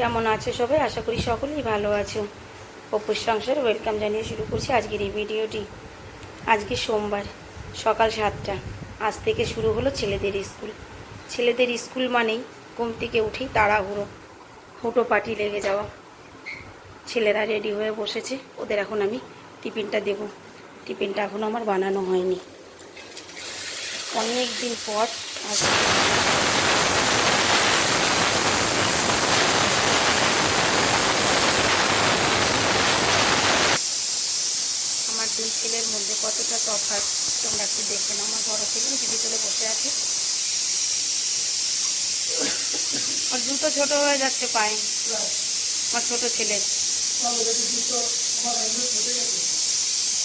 কেমন আছে সবাই? আশা করি সকলেই ভালো আছো। অপুর সংসার, ওয়েলকাম জানিয়ে শুরু করছি আজকের এই ভিডিওটি। আজকে সোমবার, সকাল সাতটা। আজ থেকে শুরু হলো ছেলেদের স্কুল। ছেলেদের স্কুল মানেই ঘুম থেকে উঠেই তাড়াহুড়ো, হুটো পাটি লেগে যাওয়া। ছেলেরা রেডি হয়ে বসেছে, ওদের এখন আমি টিফিনটা দেব। টিফিনটা এখন আমার বানানো হয়নি। অনেক দিন পর আজ আমার দুই ছেলের মধ্যে কতটা তফাৎ তোমরা একটু দেখে আমার বড় ছেলে টিভি তুলে বসে আছে। আর জুতো ছোট হয়ে যাচ্ছে পায়ে। আমার ছোট ছেলে।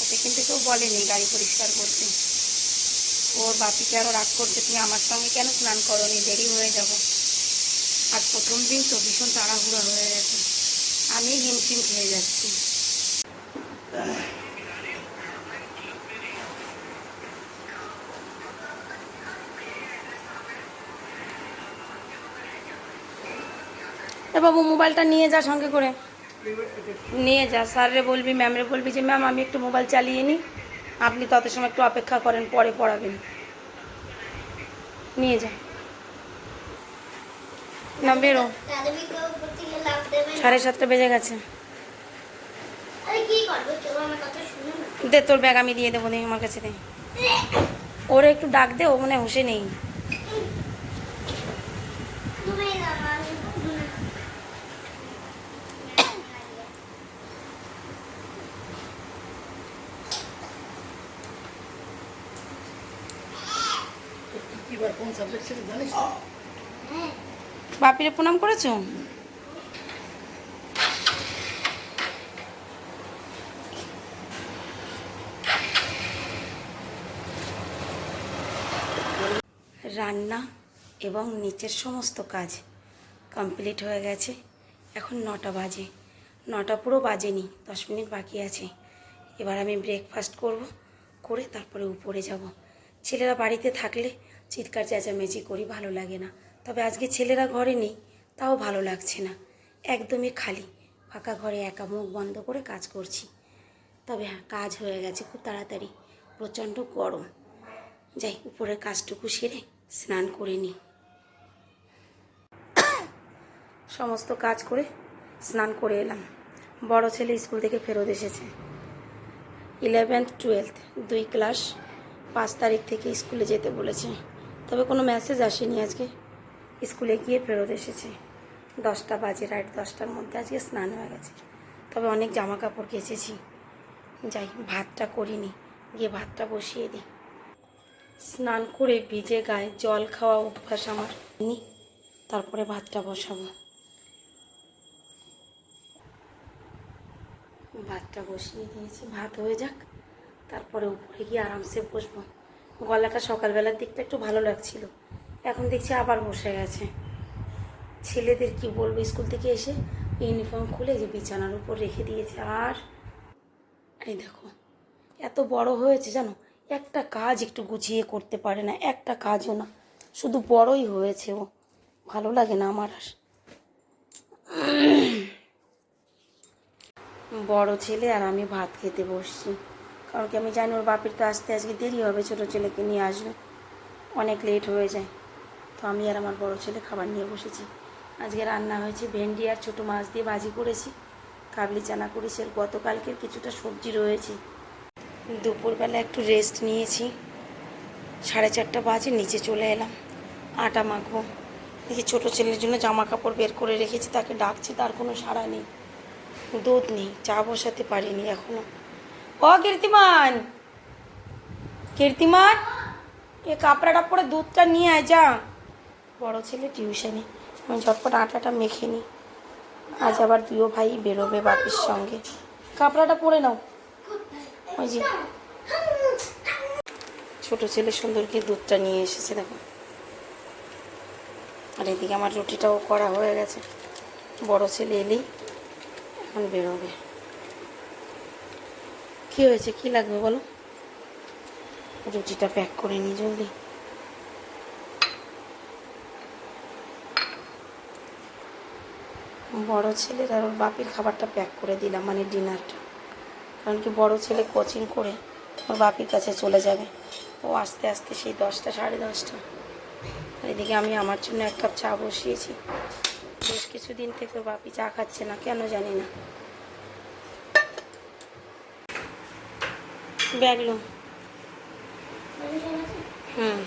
ওকে কিন্তু কেউ বলেনি গাড়ি পরিষ্কার করতে। ওর বাপিকে আরও রাগ করছে, তুমি আমার সঙ্গে কেন স্নান করনি? দেরি হয়ে যাব। আর প্রথম দিন তো ভীষণ তাড়াহুড়ো হয়ে গেছে। আমি হিমশিম খেয়ে যাচ্ছি। এ বাবু, মোবাইলটা নিয়ে যা সঙ্গে করে। নিয়ে যা, স্যাররে বলবি, ম্যামরে বলবি যে, ম্যাম, আমি একটু মোবাইল চালিয়ে নিই আপনি তত সময় একটু অপেক্ষা করেন, পরে পড়াবেন। নিয়ে যা। না, বেরো। সাড়ে সাতটা বেজে গেছে। দে, তোর ব্যাগ আমি দিয়ে দেবো, দে, আমার কাছে দে। ওরে, একটু ডাক দে, ও মনে হুঁশে নেই। বাপিরে প্রণাম করেছ? রান্না এবং নিচের সমস্ত কাজ কমপ্লিট হয়ে গেছে। এখন নটা বাজে। নটা পুরো বাজেনি দশ মিনিট বাকি আছে। এবার আমি ব্রেকফাস্ট করব করে তারপরে উপরে যাব। ছেলেরা বাড়িতে থাকলে চিৎকার চেঁচামেচি করি, ভালো লাগে না। তবে আজকে ছেলেরা ঘরে নেই, তাও ভালো লাগছে না। একদমই খালি। ফাঁকা ঘরে একা মুখ বন্ধ করে কাজ করছি। তবে হ্যাঁ কাজ হয়ে গেছে খুব তাড়াতাড়ি। প্রচণ্ড গরম। যাই, উপরের কাজটুকু সেরে স্নান করে নিই সমস্ত কাজ করে স্নান করে এলাম। বড় ছেলে স্কুল থেকে ফেরত এসেছে। ইলেভেন্থ টুয়েলথ দুই ক্লাস পাঁচ তারিখ থেকে স্কুলে যেতে বলেছে। তবে কোনো মেসেজ আসেনি আজকে। স্কুলে গিয়ে ফেরত এসেছে। দশটা বাজে, রাত দশটার মধ্যে আজকে স্নান হয়ে গেছে। তবে অনেক জামা কাপড় কেচেছি। যাই, ভাতটা করিনি, গিয়ে ভাতটা বসিয়ে দিই। স্নান করে ভিজে গায়ে জল খাওয়া অভ্যাস আমার। নি, তারপরে ভাতটা বসাবো। ভাতটা বসিয়ে দিয়েছি, ভাত হয়ে যাক। তারপরে উপরে গিয়ে আরামসে বসবো। গলাটা সকালবেলার দিকটা একটু ভালো লাগছিল। এখন দেখছি আবার বসে গেছে। ছেলেদের কি বলব, স্কুল থেকে এসে ইউনিফর্ম খুলে যে বিছানার উপর রেখে দিয়েছে আর এই দেখো, এত বড় হয়েছে জানো? একটা কাজ একটু গুছিয়ে করতে পারে না, একটা কাজও না। শুধু বড়ই হয়েছে ও। ভালো লাগে না আমার আর। বড় ছেলে আর আমি ভাত খেতে বসছি। কারণ কি আমি জানি ওর বাপের তো আসতে আজকে দেরি হবে, ছোটো ছেলেকে নিয়ে আসবে। অনেক লেট হয়ে যায়। তো আমি আর আমার বড় ছেলে খাবার নিয়ে বসেছি। আজকে রান্না হয়েছে ভেন্ডি আর ছোটো মাছ দিয়ে ভাজি করেছি। কাবলি চানা করেছি আর গতকালকের কিছুটা সবজি রয়েছে। দুপুরবেলা একটু রেস্ট নিয়েছি। সাড়ে চারটা বাজে, নিচে চলে এলাম। আটা মাখবো। দেখি ছোটো ছেলের জন্য জামা কাপড় বের করে রেখেছি, তাকে ডাকছি, তার কোনো সাড়া নেই। দুধ নেই, চা বসাতে পারিনি এখনও। ও কীর্তিমান। কীর্তিমান, এ কাপড়াটা পরে দুধটা নিয়ে আয় যা। বড় ছেলে টিউশনে। আমি ঝটপট আটাটা মেখে নিই আজ আবার দুইও ভাই বেরোবে বাপির সঙ্গে। কাপড়াটা পরে নাও। ওই যে। ছোট ছেলে সুন্দরকে দুধটা নিয়ে এসেছে, দেখো। আর এদিকে আমার রুটিটাও করা হয়ে গেছে। বড় ছেলে এলেই এখন বেরোবে। কি হয়েছে? কি লাগবে বলো? রুটিটা প্যাক করে নি জলদি। বড় ছেলের আর ওর বাপির খাবারটা প্যাক করে দিলাম মানে ডিনারটা। কারণ কি বড় ছেলে কোচিং করে, ওর বাপির কাছে চলে যাবে। ও আস্তে আস্তে সেই দশটা, সাড়ে দশটা। এদিকে আমি আমার জন্য এক কাপ চা বসিয়েছি। বেশ কিছুদিন থেকে বাপি চা খাচ্ছে না, কেন জানি না। ব্যাগলো। হুম।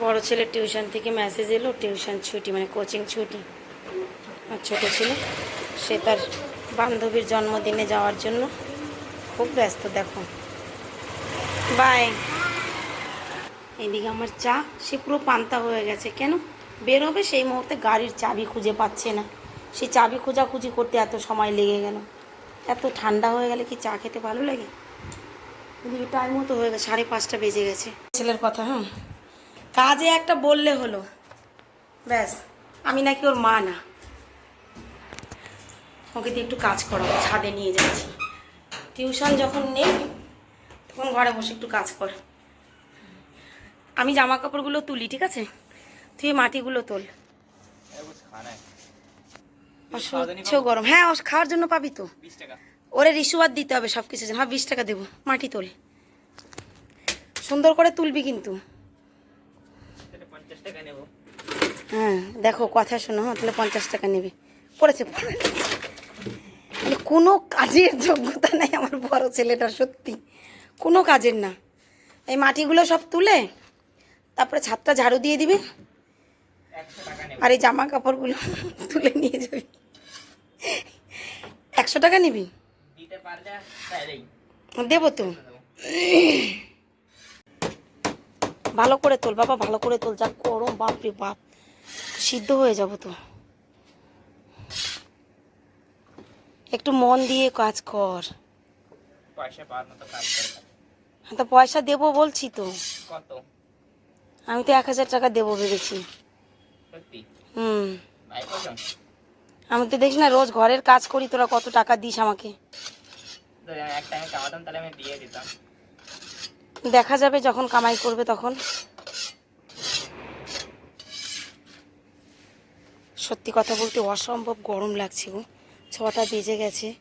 বড় ছেলের টিউশন থেকে মেসেজ এলো, টিউশন ছুটি মানে কোচিং ছুটি। আর ছোটো ছেলে, সে তার বান্ধবীর জন্মদিনে যাওয়ার জন্য খুব ব্যস্ত, দেখো। বাই এদিকে আমার চা, সে পুরো পান্তা হয়ে গেছে, কেন? বেরোবে সেই মুহূর্তে গাড়ির চাবি খুঁজে পাচ্ছে না। সেই চাবি খোঁজাখুঁজি করতে এত সময় লেগে গেল। এত ঠান্ডা হয়ে গেলে কি চা খেতে ভালো লাগে? এদিকে টাইমও তো হয়ে গেছে, সাড়ে পাঁচটা বেজে গেছে। ছেলের কথা হ্যাঁ কাজে একটা বললে হলো। ব্যাস, আমি নাকি ওর মা না। ওকে দিয়ে একটু কাজ করো ছাদে নিয়ে যাচ্ছি। টিউশন যখন নেই, তখন ঘরে বসে একটু কাজ কর। আমি জামা কাপড়গুলো তুলি, ঠিক আছে? তুই মাটিগুলো তোল। অসহ্য গরম। হ্যাঁ খাওয়ার জন্য পাবি তো। ওরে রিসুয়ার দিতে হবে সব কিছু হ্যাঁ বিশ টাকা দেবো। মাটি তোলে। সুন্দর করে তুলবি কিন্তু। হ্যাঁ দেখো কথা শোনো হ্যাঁ তাহলে পঞ্চাশ টাকা নেবে। পড়েছে মানে কোনো কাজের যোগ্যতা নাই আমার বড় ছেলেটার সত্যি। কোনো কাজের না। এই মাটিগুলো সব তুলে তারপরে ছাদটা ঝাড়ু দিয়ে দিবে। আর এই জামা কাপড়গুলো তুলে নিয়ে যাবি। একশো টাকা নিবি? দেবো তো। ভালো করে তোল বাবা ভালো করে তোল। যা গরম বাপ রে বাপ। সিদ্ধ হয়ে যাব তো। একটু মন দিয়ে কাজ কর। করে হ্যাঁ তো পয়সা দেবো বলছি তো। আমি তো এক হাজার টাকা দেবো ভেবেছি। হুম। আমি তো দেখি না রোজ ঘরের কাজ করি তোরা কত টাকা দিস আমাকে? দেখা যাবে যখন কামাই করবে তখন। সত্যি কথা বলতে অসম্ভব গরম লাগছে গো। ছটা বেজে গেছে।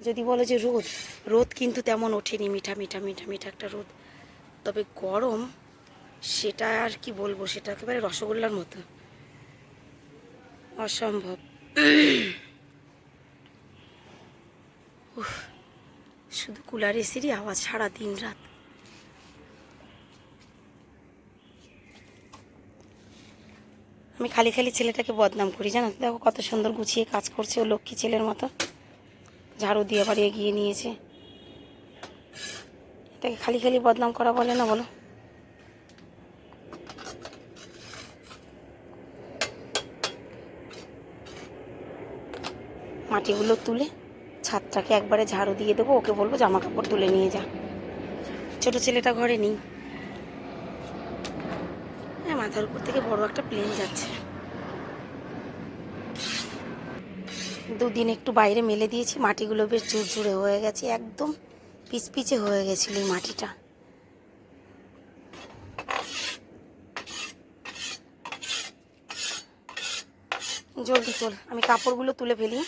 যদি বলো যে রোদ রোদ কিন্তু তেমন ওঠেনি মিঠা মিঠা মিঠা মিঠা একটা রোদ। তবে গরম সেটা আর কি বলব সেটা একেবারে রসগোল্লার মতো। অসম্ভব। শুধু কুলার এসিরই আওয়াজ সারা দিন রাত। আমি খালি খালি ছেলেটাকে বদনাম করি, জানো? দেখো কত সুন্দর গুছিয়ে কাজ করছে ও লক্ষ্মী ছেলের মতো। ঝাড়ু দিয়ে আবার এগিয়ে নিয়েছে। এটাকে খালি খালি বদনাম করা বলে না বলো? মাটিগুলো তুলে ছাদটাকে একবারে ঝাড়ু দিয়ে দেবো, ওকে বলব জামা কাপড় তুলে নিয়ে যা। ছোট ছেলেটা ঘরে নেই। হ্যাঁ মাথার উপর থেকে বড় একটা প্লেন যাচ্ছে। দুদিন একটু বাইরে মেলে দিয়েছি, মাটিগুলো বেশ জোর ঝুরঝুরে হয়ে গেছে, একদম পিচপিচে হয়ে গেছিল এই মাটিটা। জলদি চল, আমি কাপড়গুলো তুলে ফেলি।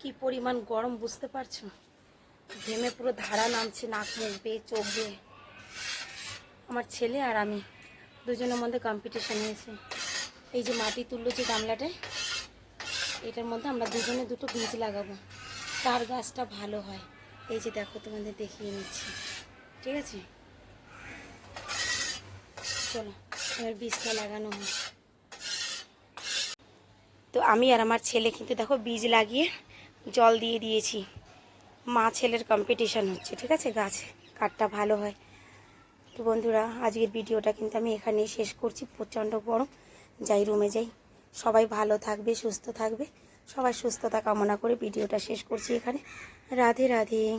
কি পরিমাণ গরম বুঝতে পারছ? ঘেমে পুরো ধারা নামছে, নাক, মুখ, বেয়ে, চোখ, বেয়ে। আমার ছেলে আর আমি দুজনের মধ্যে কম্পিটিশন হয়েছে। এই যে মাটি তুললো যে গামলাটায়, এটার মধ্যে আমরা দুজনে দুটো বীজ লাগাবো। তার গাছটা ভালো হয়। এই যে দেখো, তোমাদের দেখিয়ে নিচ্ছি। ঠিক আছে? চলো, এবার বীজটা লাগানো হয়। তো আমি আর আমার ছেলে কিন্তু দেখো বীজ লাগিয়ে জল দিয়ে দিয়েছি। মা ছেলের কম্পিটিশান হচ্ছে, ঠিক আছে? গাছ কাঠটা ভালো হয়। তো বন্ধুরা, আজকের ভিডিওটা কিন্তু আমি এখানেই শেষ করছি। প্রচণ্ড গরম, যাই রুমে যাই। সবাই ভালো থাকবে, সুস্থ থাকবে। সবাই সুস্থতা কামনা করে ভিডিওটা শেষ করছি এখানে। রাধে রাধে।